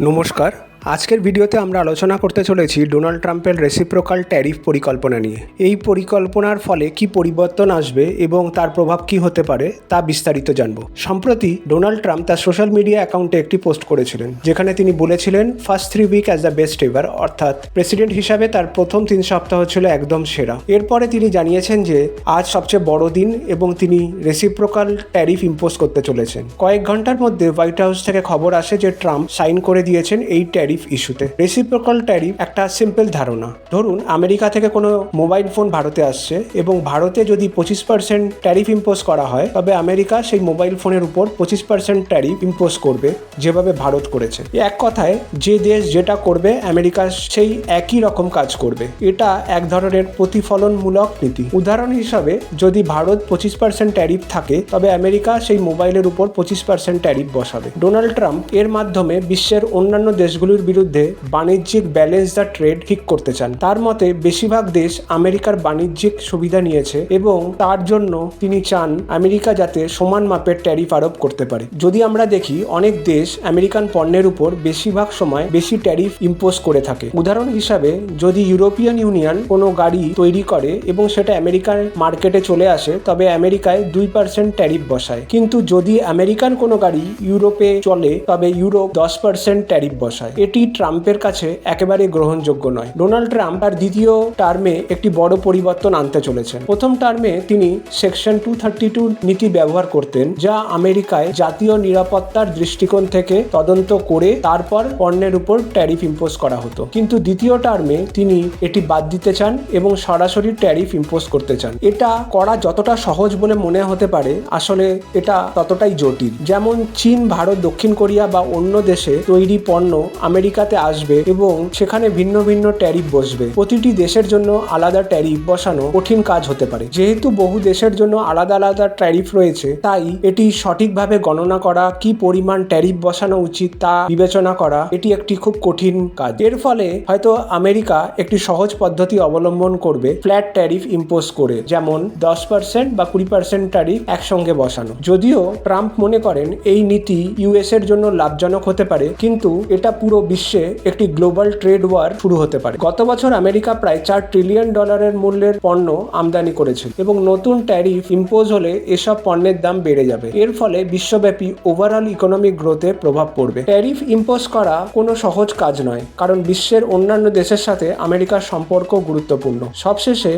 নমস্কার। আজকের ভিডিওতে আমরা আলোচনা করতে চলেছি ডোনাল্ড ট্রাম্পের রেসিপ্রোকাল ট্যারিফ পরিকল্পনা নিয়ে। এই পরিকল্পনার ফলে কি পরিবর্তন আসবে এবং তার প্রভাব কি হতে পারে তা বিস্তারিত জানব। সম্প্রতি ডোনাল্ড ট্রাম্প তার সোশ্যাল মিডিয়া অ্যাকাউন্টে একটি পোস্ট করেছিলেন, যেখানে তিনি বলেছিলেন first three week as the best ever অর্থাৎ প্রেসিডেন্ট হিসাবে তার প্রথম তিন সপ্তাহ ছিল একদম সেরা। এরপরে তিনি জানিয়েছেন যে, আজ সবচেয়ে বড় দিন এবং তিনি রেসিপ্রোকাল ট্যারিফ ইম্পোজ করতে চলেছেন। কয়েক ঘণ্টার মধ্যে হোয়াইট হাউস থেকে খবর আসে যে, ট্রাম্প সাইন করে দিয়েছেন এই ট্যারিফ ইস্যুতে রেসিপ্রোকাল ট্যারিফ একটা সিম্পল ধারণা। ধরুন, আমেরিকা থেকে কোনো মোবাইল ফোন ভারতে আসছে এবং ভারতে যদি পঁচিশ পার্সেন্ট ট্যারিফ ইম্পোজ করা হয়, তবে আমেরিকা সেই মোবাইল ফোনের উপর পঁচিশ পার্সেন্ট ট্যারিফ ইম্পোজ করবে, যেভাবে ভারত করেছে। এক কথায়, যে দেশ যেটা করবে, আমেরিকা সেই একই রকম কাজ করবে। এটা এক ধরনের প্রতিফলনমূলক নীতি। উদাহরণ হিসাবে, যদি ভারত পঁচিশ পার্সেন্ট ট্যারিফ থাকে, তবে আমেরিকা সেই মোবাইলের উপর পঁচিশ পার্সেন্ট ট্যারিফ বসাবে। ডোনাল্ড ট্রাম্প এর মাধ্যমে বিশ্বের অন্যান্য দেশগুলির বিরুদ্ধে বাণিজ্যিক ব্যালেন্স দ্য ট্রেড ঠিক করতে চান। তার মতে, বেশিরভাগ দেশ আমেরিকার বাণিজ্যিক সুবিধা নিয়েছে এবং তার জন্য তিনি চান আমেরিকা যাতে সমান মাপের ট্যারিফ আরোপ করতে পারে। যদি আমরা দেখি, অনেক দেশ আমেরিকান পণ্যের উপর বেশিরভাগ সময় বেশি ট্যারিফ ইম্পোজ করে থাকে। উদাহরণ হিসাবে, যদি ইউরোপিয়ান ইউনিয়ন কোনো গাড়ি তৈরি করে এবং সেটা আমেরিকার মার্কেটে চলে আসে, তবে আমেরিকায় দুই পার্সেন্ট ট্যারিফ বসায়। কিন্তু যদি আমেরিকান কোনো গাড়ি ইউরোপে চলে, তবে ইউরোপ দশ পার্সেন্ট ট্যারিফ বসায়। এটি ট্রাম্পের কাছে একেবারে গ্রহণযোগ্য নয়। ডোনাল্ড ট্রাম্প তার দ্বিতীয় টার্মে একটি বড় পরিবর্তন আনতে চলেছেন। প্রথম টার্মে তিনি সেকশন টু থার্টি টু নীতি ব্যবহার করতেন, যা আমেরিকায় জাতীয় নিরাপত্তার দৃষ্টিকোণ থেকে তদন্ত করে তারপর পণ্যের উপর ট্যারিফ ইম্পোজ করা হতো। কিন্তু দ্বিতীয় টার্মে তিনি এটি বাদ দিতে চান এবং সরাসরি ট্যারিফ ইম্পোজ করতে চান। এটা করা যতটা সহজ বলে মনে হতে পারে, আসলে এটা ততটাই জটিল। যেমন চীন, ভারত, দক্ষিণ কোরিয়া বা অন্য দেশে তৈরি পণ্য আমেরিকাতে আসবে এবং সেখানে ভিন্ন ভিন্ন ট্যারিফ বসবে। প্রতিটি দেশের জন্য আলাদা ট্যারিফ বসানো কঠিন কাজ হতে পারে। যেহেতু বহু দেশের জন্য আলাদা আলাদা ট্যারিফ রয়েছে, তাই এটি সঠিকভাবে গণনা করা, কি পরিমাণ ট্যারিফ বসানো উচিত তা বিবেচনা করা, এটি একটি খুব কঠিন কাজ। এর ফলে হয়তো আমেরিকা একটি সহজ পদ্ধতি অবলম্বন করবে ফ্ল্যাট ট্যারিফ ইম্পোজ করে, যেমন দশ পার্সেন্ট বা কুড়ি পার্সেন্ট ট্যারিফ একসঙ্গে বসানো। যদিও ট্রাম্প মনে করেন এই নীতি ইউএস এর জন্য লাভজনক হতে পারে, কিন্তু এটা পুরো বিশ্বে একটি গ্লোবাল ট্রেড ওয়ার শুরু হতে পারে। গত বছর আমেরিকা প্রায় চার ট্রিলিয়ন ডলারের মূল্যের পণ্য আমদানি করেছিল এবং নতুন ট্যারিফ ইম্পোজ হলে এসব পণ্যের দাম বেড়ে যাবে। এর ফলে বিশ্বব্যাপী ওভারঅল ইকোনমিক গ্রোথে প্রভাব পড়বে। ট্যারিফ ইম্পোজ করা কোনো সহজ কাজ নয়, কারণ বিশ্বের অন্যান্য দেশের সাথে আমেরিকার সম্পর্ক গুরুত্বপূর্ণ। সবশেষে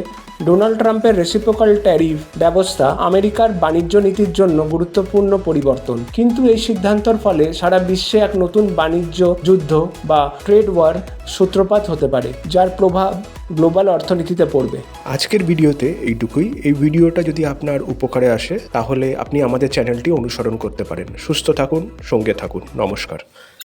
ডোনাল্ড ট্রাম্পের রেসিপ্রোকাল ট্যারিফ ব্যবস্থা আমেরিকার বাণিজ্য নীতির জন্য গুরুত্বপূর্ণ পরিবর্তন। কিন্তু এই সিদ্ধান্তর ফলে সারা বিশ্বে এক নতুন বাণিজ্য যুদ্ধ বা ট্রেড ওয়ার সূত্রপাত হতে পারে, যার প্রভাব গ্লোবাল অর্থনীতিতে পড়বে। আজকের ভিডিওতে এইটুকুই। এই ভিডিওটা যদি আপনার উপকারে আসে, তাহলে আপনি আমাদের চ্যানেলটি অনুসরণ করতে পারেন। সুস্থ থাকুন, সঙ্গে থাকুন। নমস্কার।